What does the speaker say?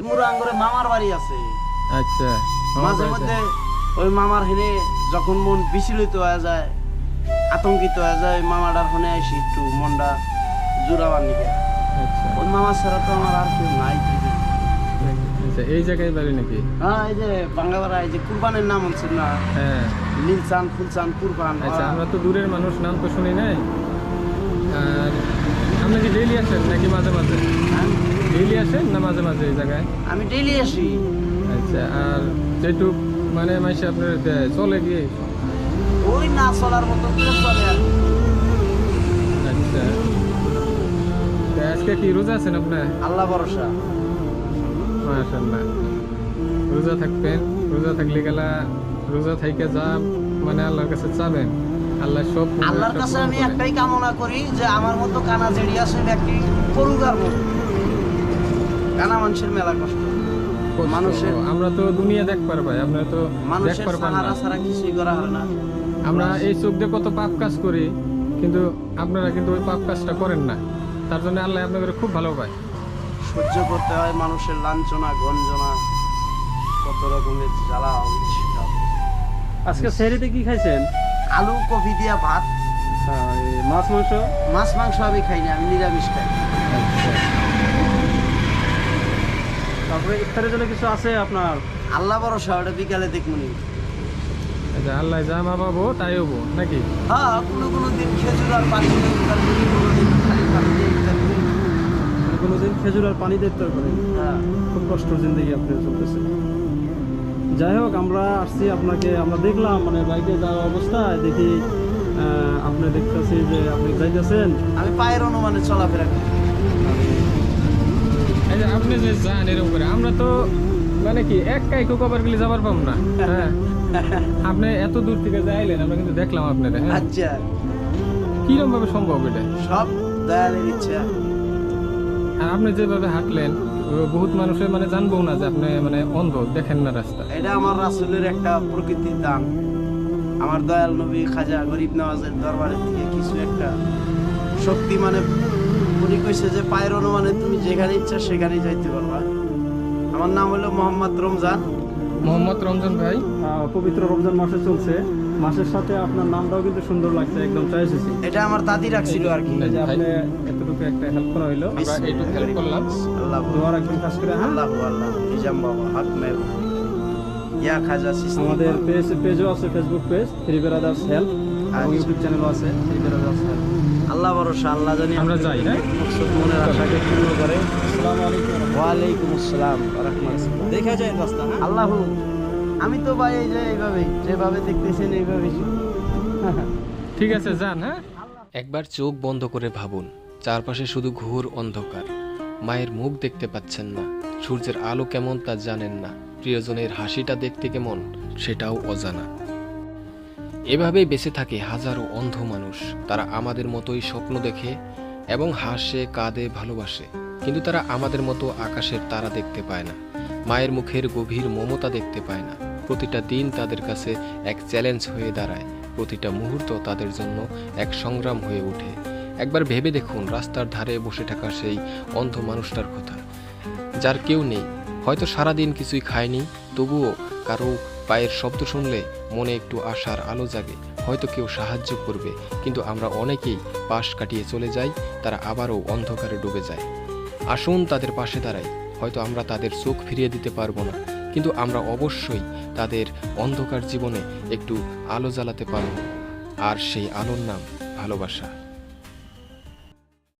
ইমুরা আঙ্গরে মামার বাড়ি আছে। আচ্ছা মাঝে মধ্যে ওই মামার হেনে যখন মন বিচলিত হয়ে যায় আতঙ্কিত হয়ে যায় ওই মামাটার হনে আসি একটু মনটা জোরাবার নিকে। আচ্ছা। ওই মামা ছাড়া তো আমার আর কেউ নাই। আচ্ছা এই জায়গায় বাড়ি নাকি? হ্যাঁ এই যে বাঙ্গাবাড়া এই যে কুরবানের নাম হচ্ছে না? হ্যাঁ। নীলচান ফুলচান কুরবান আচ্ছা আমরা তো দূরের মানুষ নাম তো শুনি নাই। আর আপনি কি ডেইলি আসেন নাকি মাঝে মাঝে? হ্যাঁ, ডেইলি আসেন না মাঝে মাঝে এই জায়গায়? আমি ডেইলি আসি। আচ্ছা আর যেটুক মানে মাসে আপনার চলে গিয়ে? ওই না চলার মতো চলে আচ্ছা। আজকে কি রোজা আছেন আপনার? আল্লাহ ভরসা। মাশাল্লাহ রোজা থাকবেন। রোজা থাকলে গেলা রোজা থাইকে যা মানে আল্লাহর কাছে চাবেন। আল্লাহ সব আল্লাহর কাছে আমি একটাই কামনা করি যে আমার মতো কানা জেড়ি আছে ব্যক্তি করুগার মতো কানা মানুষের মেলা কষ্ট। মানুষের আমরা তো দুনিয়া দেখ পারবাই আমরা তো দেখ মানুষের সাহারা না। ছাড়া কিছুই করা হয় না। আমরা এই চোখ দিয়ে কত পাপ কাজ করি কিন্তু আপনারা কিন্তু ওই পাপ কাজটা করেন না। তার জন্য আল্লাহ আপনাদের খুব ভালো পায় সহ্য করতে হয় মানুষের লাঞ্ছনা গঞ্জনা কত রকমের জ্বালা আজকে সেরিতে কি খাইছেন? আলু কফি দিয়া ভাত। মাছ মাংস? মাছ মাংস আমি খাই না আমি নিরামিষ খাই। তারপরে ইফতারের জন্য কিছু আছে আপনার? আল্লাহ ভরসা ওটা বিকালে দেখুনি আচ্ছা আল্লাহ যা মা পাবো তাই হব নাকি? হ্যাঁ কোনো কোনো দিন খেজুর আর পানি করি কোনো দিন মানে খেজুর আর পানি দেখতে করেন? হ্যাঁ। খুব কষ্ট জিন্দগি আপনি চলতেছে। যাই হোক আমরা আসছি আপনাকে আমরা দেখলাম মানে বাইকে যাওয়ার অবস্থায় দেখি আপনি দেখতেছি যে আপনি যাইতেছেন। আমি পায়ের অনুমানে চলাফেরা করি। যে আপনি যে যান এরকম করে আমরা তো মানে কি এক কাইকো কবার গেলে যাবার পাম না। হ্যাঁ। আপনি এত দূর থেকে যাইলেন আমরা কিন্তু দেখলাম আপনারা হ্যাঁ। আচ্ছা। কীরকম ভাবে সম্ভব এটা? সব দয়ালের ইচ্ছা। আর আপনি যেভাবে হাঁটলেন বহুত মানুষের মানে জানব না যে আপনি মানে অন্ধ দেখেন না রাস্তা। এটা আমার রাসুলের একটা প্রকৃতির দান। আমার দয়াল নবী খাজা গরিব নওয়াজের দরবারের থেকে কিছু একটা শক্তি মানে উনি কইছে যে পায়ের অনুমানে তুমি যেখানে ইচ্ছা সেখানেই যাইতে পারবা। আমার নাম হলো মোহাম্মদ রমজান। মোহাম্মদ রমজান ভাই। পবিত্র রমজান মাসে চলছে। মাসের সাথে আপনার নামটাও কিন্তু সুন্দর লাগছে একদম চয়েস হয়েছে এটা আমার দাদি রাখছিল আর কি। যে আপনি এতটুকু একটা হেল্প করা হইল। আমরা এইটুকু হেল্প করলাম। আল্লাহ দোয়ার একদম কাজ করে হ্যাঁ? আল্লাহ আল্লাহ নিজাম বাবা হক মেহর ইয়া খাজা সিস্টেম আমাদের পেজ পেজও আছে Facebook page three brothers help আচ্ছা। ইউটিউব চ্যানেলও আছে আল্লাহ ভরসা আল্লাহ জানি আমরা যাই, হ্যাঁ? মনের আশাকে পূর্ণ করে। ওয়ালাইকুম আসসালাম দেখা যায় রাস্তা হ্যাঁ? আল্লাহ আমি তো ভাই এই যে এইভাবেই যেভাবে দেখতেছেন এইভাবেই। ঠিক আছে যান হ্যাঁ? একবার চোখ বন্ধ করে ভাবুন চারপাশে শুধু ঘোর অন্ধকার। মায়ের মুখ দেখতে পাচ্ছেন না সূর্যের আলো কেমন তা জানেন না। প্রিয়জনের হাসিটা দেখতে কেমন সেটাও অজানা। এভাবেই বেঁচে থাকে হাজারো অন্ধ মানুষ। তারা আমাদের মতোই স্বপ্ন দেখে এবং হাসে, কাঁদে, ভালোবাসে। কিন্তু তারা আমাদের মতো আকাশের তারা দেখতে পায় না। মায়ের মুখের গভীর মমতা দেখতে পায় না। প্রতিটা দিন তাদের কাছে এক চ্যালেঞ্জ হয়ে দাঁড়ায়। প্রতিটা মুহূর্ত তাদের জন্য এক সংগ্রাম হয়ে ওঠে। একবার ভেবে দেখুন, রাস্তার ধারে বসে থাকা সেই অন্ধ মানুষটার কথা। যার কেউ নেই। হয়তো সারাদিন কিছুই খায়নি, তবুও কারও পায়ের শব্দ শুনলে মনে একটু আশার আলো জাগে। হয়তো কেউ সাহায্য করবে, কিন্তু আমরা অনেকেই পাশ কাটিয়ে চলে যাই, তারা আবারও অন্ধকারে ডুবে যায়। আসুন তাদের পাশে দাঁড়াই, হয়তো আমরা তাদের চোখ ফিরিয়ে দিতে পারব না, কিন্তু আমরা অবশ্যই তাদের অন্ধকার জীবনে একটু আলো জ্বালাতে পারব। আর সেই আলোর নাম ভালোবাসা।